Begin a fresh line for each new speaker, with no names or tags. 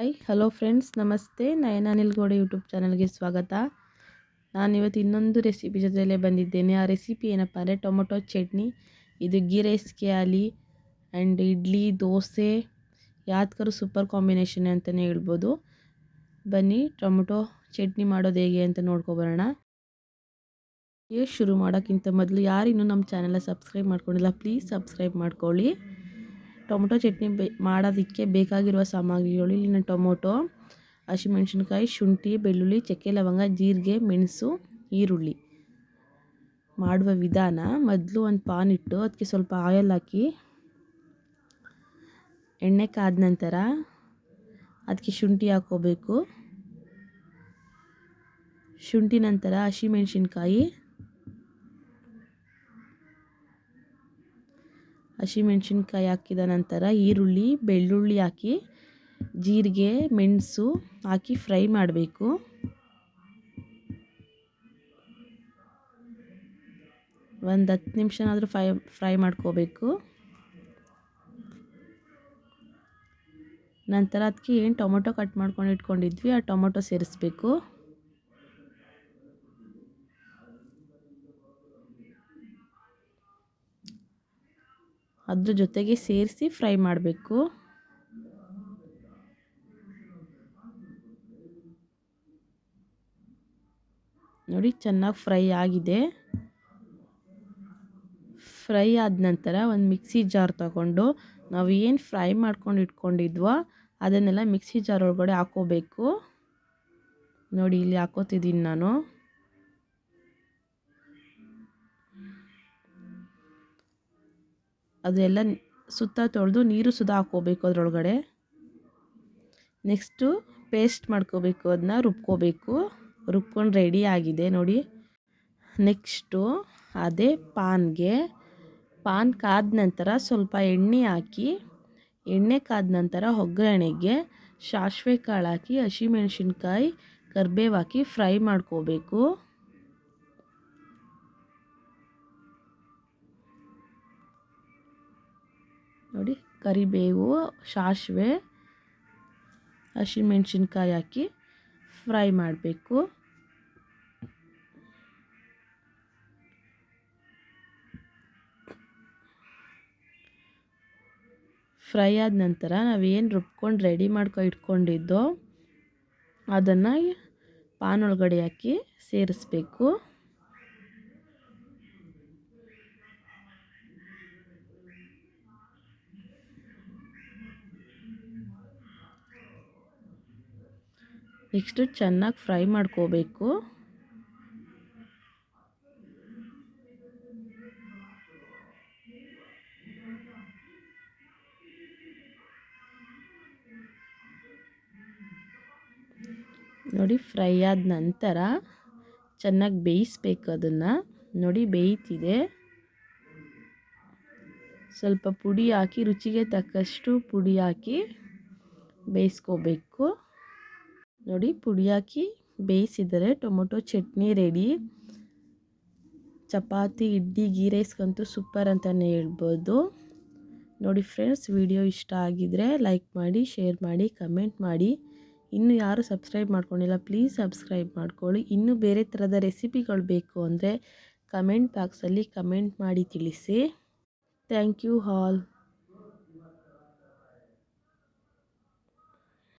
Hi hello friends ನಮಸ್ತೆ. ನಯನ ನಿಲ್ಗೋಡೆ YouTube ಚಾನಲ್ಗೆ ಸ್ವಾಗತ. ನಾನಿವತ್ತು ಇನ್ನೊಂದು ರೆಸಿಪಿ ಜೊತೆಯಲ್ಲೇ ಬಂದಿದ್ದೇನೆ. ಆ ರೆಸಿಪಿ ಏನಪ್ಪ ಅಂದರೆ ಟೊಮೊಟೊ ಚಟ್ನಿ, ಇದು ಗೀ ರೈಸ್ಗೆ ಆಗಲಿ ಆ್ಯಂಡ್ ಇಡ್ಲಿ, ದೋಸೆ ಯಾತ್ಕರು ಸೂಪರ್ ಕಾಂಬಿನೇಷನ್ ಅಂತಲೇ ಹೇಳ್ಬೋದು. ಬನ್ನಿ, ಟೊಮೊಟೊ ಚಟ್ನಿ ಮಾಡೋದು ಹೇಗೆ ಅಂತ ನೋಡ್ಕೊಬರೋಣ ಶುರು ಮಾಡೋಕ್ಕಿಂತ ಮೊದಲು ಯಾರಿನ್ನೂ ನಮ್ಮ ಚಾನೆಲ್ ಸಬ್ಸ್ಕ್ರೈಬ್ ಮಾಡ್ಕೊಂಡಿಲ್ಲ ಪ್ಲೀಸ್ ಸಬ್ಸ್ಕ್ರೈಬ್ ಮಾಡ್ಕೊಳ್ಳಿ. ಟೊಮೊಟೊ ಚಟ್ನಿ ಬೇ ಮಾಡೋದಕ್ಕೆ ಬೇಕಾಗಿರುವ ಸಾಮಗ್ರಿಗಳು ಇಲ್ಲಿನ ಟೊಮೊಟೊ, ಹಸಿಮೆಣ್ಸಿನ್ಕಾಯಿ, ಶುಂಠಿ, ಬೆಳ್ಳುಳ್ಳಿ, ಚಕ್ಕೆ ಲವಂಗ, ಜೀರಿಗೆ, ಮೆಣಸು, ಈರುಳ್ಳಿ. ಮಾಡುವ ವಿಧಾನ, ಮೊದಲು ಒಂದು ಪಾನ್ ಇಟ್ಟು ಅದಕ್ಕೆ ಸ್ವಲ್ಪ ಆಯಿಲ್ ಹಾಕಿ ಎಣ್ಣೆ ಕಾದ ನಂತರ ಅದಕ್ಕೆ ಶುಂಠಿ ಹಾಕ್ಕೋಬೇಕು ಶುಂಠಿ ನಂತರ ಹಸಿಮೆಣ್ಸಿನ್ಕಾಯಿ ಹಸಿಮೆಣ್ಸಿನ್ಕಾಯಿ ಹಾಕಿದ ನಂತರ ಈರುಳ್ಳಿ, ಬೆಳ್ಳುಳ್ಳಿ ಹಾಕಿ, ಜೀರಿಗೆ, ಮೆಣಸು ಹಾಕಿ ಫ್ರೈ ಮಾಡಬೇಕು. ಒಂದು ಹತ್ತು ನಿಮಿಷನಾದರೂ ಫ್ರೈ ಫ್ರೈ ಮಾಡ್ಕೋಬೇಕು. ನಂತರ ಅದಕ್ಕೆ ಏನು ಟೊಮೊಟೊ ಕಟ್ ಮಾಡ್ಕೊಂಡು ಇಟ್ಕೊಂಡಿದ್ವಿ, ಆ ಟೊಮೊಟೊ ಸೇರಿಸ್ಬೇಕು. ಅದ್ರ ಜೊತೆಗೆ ಸೇರಿಸಿ ಫ್ರೈ ಮಾಡಬೇಕು. ನೋಡಿ ಚೆನ್ನಾಗಿ ಫ್ರೈ ಆಗಿದೆ. ಫ್ರೈ ಆದ ನಂತರ ಒಂದು ಮಿಕ್ಸಿ ಜಾರ್ ತಗೊಂಡು ನಾವು ಏನು ಫ್ರೈ ಮಾಡ್ಕೊಂಡು ಇಟ್ಕೊಂಡಿದ್ವೋ ಅದನ್ನೆಲ್ಲ ಮಿಕ್ಸಿ ಜಾರ್ ಒಳಗಡೆ ಹಾಕೋಬೇಕು. ನೋಡಿ ಇಲ್ಲಿ ಹಾಕೋತಿದ್ದೀನಿ ನಾನು. ಅದೆಲ್ಲ ಸುತ್ತ ತೊಳೆದು ನೀರು ಸುದಾ ಹಾಕ್ಕೋಬೇಕು ಅದರೊಳಗಡೆ. ನೆಕ್ಸ್ಟು ಪೇಸ್ಟ್ ಮಾಡ್ಕೋಬೇಕು ಅದನ್ನ ರುಬ್ಕೋಬೇಕು. ರುಬ್ಕೊಂಡು ರೆಡಿ ಆಗಿದೆ ನೋಡಿ. ನೆಕ್ಸ್ಟು ಅದೇ ಪಾನ್ಗೆ. ಪಾನ್ ಕಾದ ನಂತರ ಸ್ವಲ್ಪ ಎಣ್ಣೆ ಹಾಕಿ, ಎಣ್ಣೆ ಕಾದ ನಂತರ ಒಗ್ಗರಣೆಗೆ ಸಾಸಿವೆ ಕಾಳು ಹಾಕಿ, ಹಸಿಮೆಣಸಿನ್ಕಾಯಿ, ಕರ್ಬೇವು ಹಾಕಿ ಫ್ರೈ ಮಾಡ್ಕೋಬೇಕು. ನೋಡಿ, ಕರಿಬೇವು ಸಾಸಿವೆ ಹಸಿಮೆಣ್ಸಿನ್ಕಾಯಿ ಹಾಕಿ ಫ್ರೈ ಮಾಡಬೇಕು. ಫ್ರೈ ಆದ ನಂತರ ನಾವೇನು ರುಬ್ಕೊಂಡು ರೆಡಿ ಮಾಡ್ಕೊ, ಇಟ್ಕೊಂಡಿದ್ದೋ ಅದನ್ನು ಪಾನ್ ಒಳಗಡೆ ಹಾಕಿ ಸೇರಿಸ್ಬೇಕು. ನೆಕ್ಸ್ಟು ಚೆನ್ನಾಗಿ ಫ್ರೈ ಮಾಡ್ಕೋಬೇಕು. ನೋಡಿ ಫ್ರೈ ಆದ ನಂತರ ಚೆನ್ನಾಗಿ ಬೇಯಿಸ್ಬೇಕು ಅದನ್ನು. ನೋಡಿ ಬೇಯ್ತಿದೆ. ಸ್ವಲ್ಪ ಪುಡಿ ಹಾಕಿ, ರುಚಿಗೆ ತಕ್ಕಷ್ಟು ಪುಡಿ ಹಾಕಿ ಬೇಯಿಸ್ಕೋಬೇಕು. ನೋಡಿ ಪುಡಿ ಹಾಕಿ ಬೇಯಿಸಿದರೆ tomato chutney ready. Chapati, idli, ghee ರೈಸ್ಗಂತೂ super ಅಂತಲೇ ಹೇಳ್ಬೋದು. ನೋಡಿ ಫ್ರೆಂಡ್ಸ್, ವಿಡಿಯೋ ಇಷ್ಟ ಆಗಿದರೆ ಲೈಕ್ ಮಾಡಿ, ಶೇರ್ ಮಾಡಿ, ಕಮೆಂಟ್ ಮಾಡಿ. ಇನ್ನು ಯಾರು ಸಬ್ಸ್ಕ್ರೈಬ್ ಮಾಡ್ಕೊಂಡಿಲ್ಲ, ಪ್ಲೀಸ್ ಸಬ್ಸ್ಕ್ರೈಬ್ ಮಾಡ್ಕೊಳ್ಳಿ. ಇನ್ನೂ ಬೇರೆ ಥರದ ರೆಸಿಪಿಗಳು ಬೇಕು ಅಂದರೆ ಕಮೆಂಟ್ ಬಾಕ್ಸಲ್ಲಿ ಕಮೆಂಟ್ ಮಾಡಿ ತಿಳಿಸಿ. Thank you all